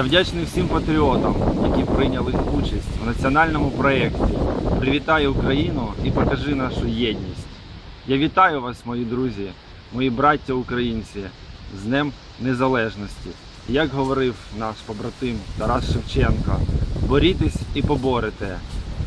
Я вдячний всім патріотам, які прийняли участь в національному проєкті Привітай Україну і покажи нашу єдність. Я вітаю вас, мої друзі, мої браття українці, з Днем Незалежності. Як говорив наш побратим Тарас Шевченко, борітесь і поборете,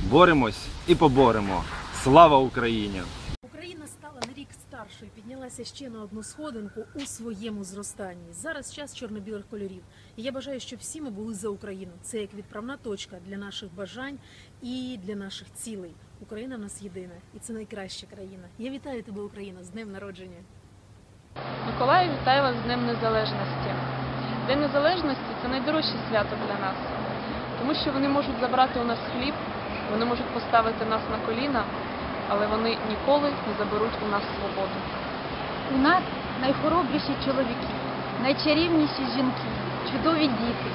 боремось і поборемо. Слава Україні! Україна стала на рік старшою, піднялася ще на одну сходинку у своєму зростанні. Зараз час чорно-білих кольорів. І я бажаю, щоб всі ми були за Україну. Це як відправна точка для наших бажань і для наших цілей. Україна в нас єдина, і це найкраща країна. Я вітаю тебе, Україна, з днем народження. Миколаю, вітаю вас з Днем Незалежності. День Незалежності це найдорожче свято для нас, тому що вони можуть забрати у нас хліб, вони можуть поставити нас на коліна, але вони ніколи не заберуть у нас свободу. У нас найхоробріші чоловіки, найчарівніші жінки, чудові діти.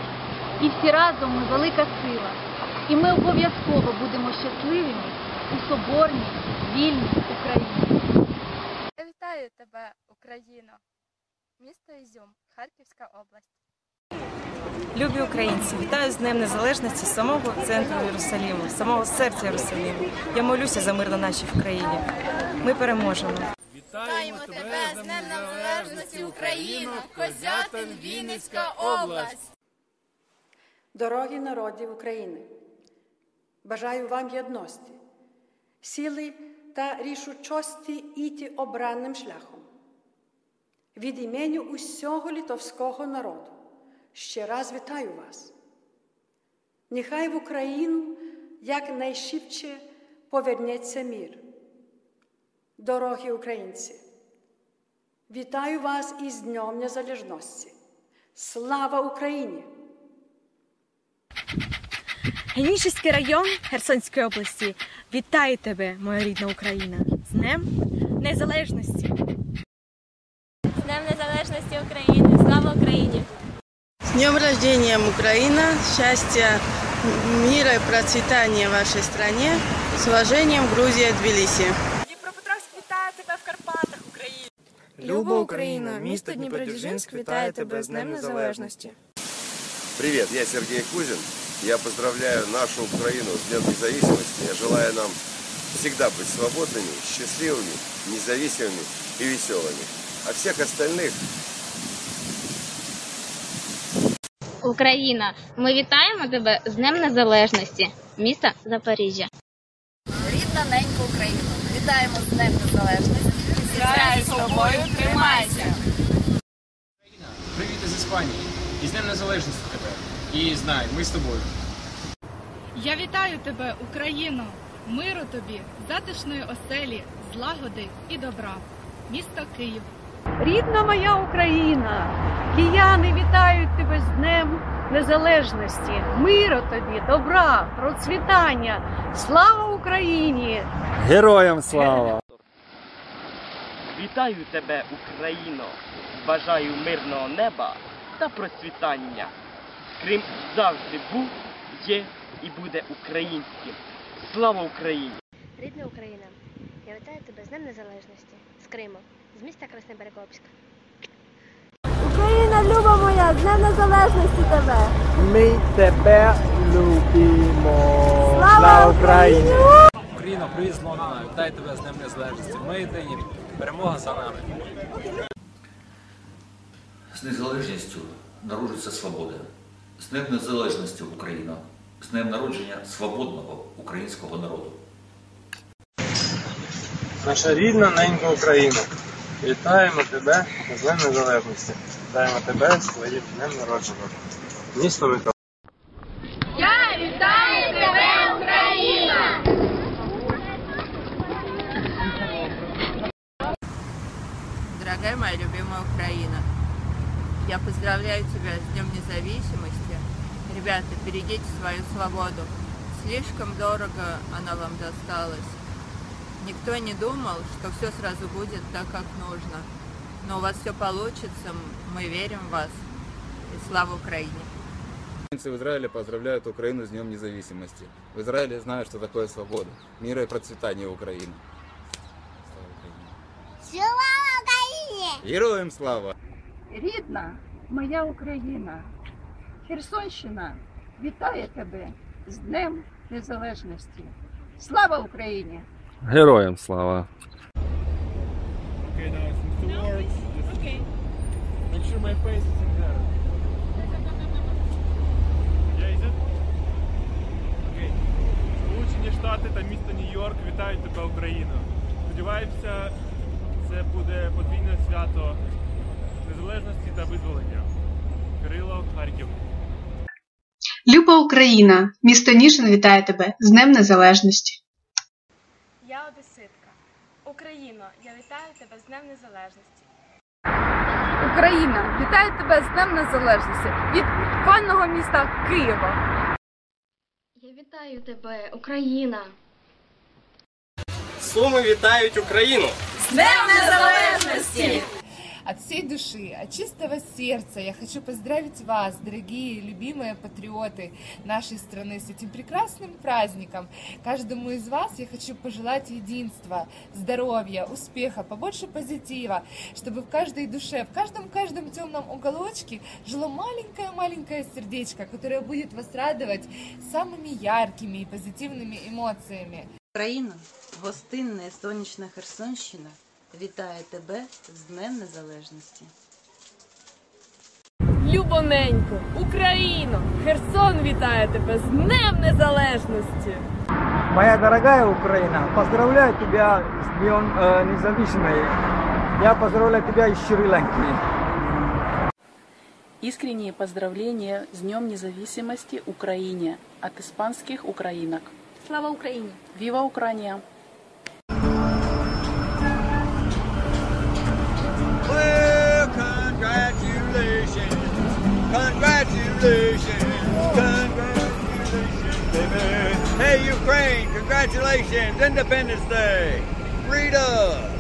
І всі разом ми велика сила. І ми обов'язково будемо щасливими у соборній, вільній Україні. Я вітаю тебе, Україно! Місто Ізюм, Харківська область. Любі українці, вітаю з Днем Незалежності з самого центру Єрусаліму, самого серця Єрусаліму. Я молюся за мир на нашій Україні. Ми переможемо. Вітаємо тебе з Днем Незалежності України, Козятин, Вінницька область. Дорогі народів України, бажаю вам єдності, сили та рішучості іти обранним шляхом. Від імені усього литовського народу ще раз вітаю вас. Нехай в Україну якнайшвидше повернеться мир. Дорогі українці, вітаю вас із Днем Незалежності. Слава Україні! Генічеський район Херсонської області. Вітаю тебе, моя рідна Україна, з Днем Незалежності. З Днем Незалежності України! Слава Україні! С днем рождения, Украина! Счастья, мира и процветания вашей стране. С уважением, Грузия, Тбилиси. Дніпропетровськ вітає тебе в Карпатах, Україна. Люба Україна, місто Дніпродзержинськ вітає тебе з Днем Незалежності. Привет, я Сергей Кузин. Я поздравляю нашу Украину с Днем Независимости. Я желаю нам всегда быть свободными, счастливыми, независимыми и веселыми. А всех остальных Україна! Ми вітаємо тебе з Днем Незалежності, міста Запоріжжя. Рідна ненька Україна, вітаємо з Днем Незалежності. Зі собою тримайся! Привіт із Іспанії. І з Днем Незалежності тебе. І знай, ми з тобою. Я вітаю тебе, Україно! Миру тобі, затишної оселі, злагоди і добра. Місто Київ. Рідна моя Україна! Кияни вітають тебе з Днем Незалежності, миру тобі, добра, процвітання. Слава Україні! Героям слава! Вітаю тебе, Україно! Бажаю мирного неба та процвітання. Крим завжди був, є і буде українським. Слава Україні! Рідна Україна! Я вітаю тебе з Днем Незалежності, з Криму, з міста Красноберегобська. Україна, люба моя, з Днем Незалежності тебе! Ми тебе любимо. Слава Україні! Україна, привіт з Лондона. Вітаю тебе з Днем Незалежності. Ми єдині. Перемога за нами. З незалежністю народжується свобода. З Днем Незалежності Україна. З днем народження свободного українського народу. Наша рідна ненька Україна. Вітаємо тебе з Днем Незалежності. Вітаємо тебе з твоїм днем народження. Місто Миколаїв. Моя любимая Украина, я поздравляю тебя с Днем Независимости. Ребята, берегите свою свободу. Слишком дорого она вам досталась. Никто не думал, что все сразу будет так, как нужно. Но у вас все получится, мы верим в вас. И слава Украине! Украинцы в Израиле поздравляют Украину с Днем Независимости. В Израиле знают, что такое свобода, мира и процветания Украины. Героям слава! Рідна моя Україна, Херсонщина вітає тебе з Днем Незалежності. Слава Україні! Героям слава! Okay, now it's towards. Okay. Make sure my face is in there. Yeah, is it? Окей. Сполучені Штати та місто Нью-Йорк вітають тебе, Україно. Сподіваємося, це буде подвійне свято незалежності та визволення. Кирило, Харків. Люба Україна, місто Ніжин вітає тебе з Днем Незалежності. Я одеситка. Україно, я вітаю тебе з Днем Незалежності. Україна, вітаю тебе з Днем Незалежності від файного міста Києва. Я вітаю тебе, Україна. Суми вітають Україну! Днем Незалежности! От всей души, от чистого сердца я хочу поздравить вас, дорогие, любимые патриоты нашей страны, с этим прекрасным праздником. Каждому из вас я хочу пожелать единства, здоровья, успеха, побольше позитива, чтобы в каждой душе, в каждом-каждом темном уголочке жило маленькое-маленькое сердечко, которое будет вас радовать самыми яркими и позитивными эмоциями. Україна, гостинна і сонячна Херсонщина вітає тебе з Днем Незалежності. Любоненько, Україно, Херсон вітає тебе з Днем Незалежності. Моя дорогая Украина, поздравляю тебя с Днем э, Независимой. Я поздравляю тебя из Шри-Ланки. Искренние поздравления с Днем Независимости Украине от испанских украинок. Слава Україні! Вива Украина! Well, congratulations, congratulations, congratulations, baby. Hey, Ukraine, congratulations, Independence Day, freedom.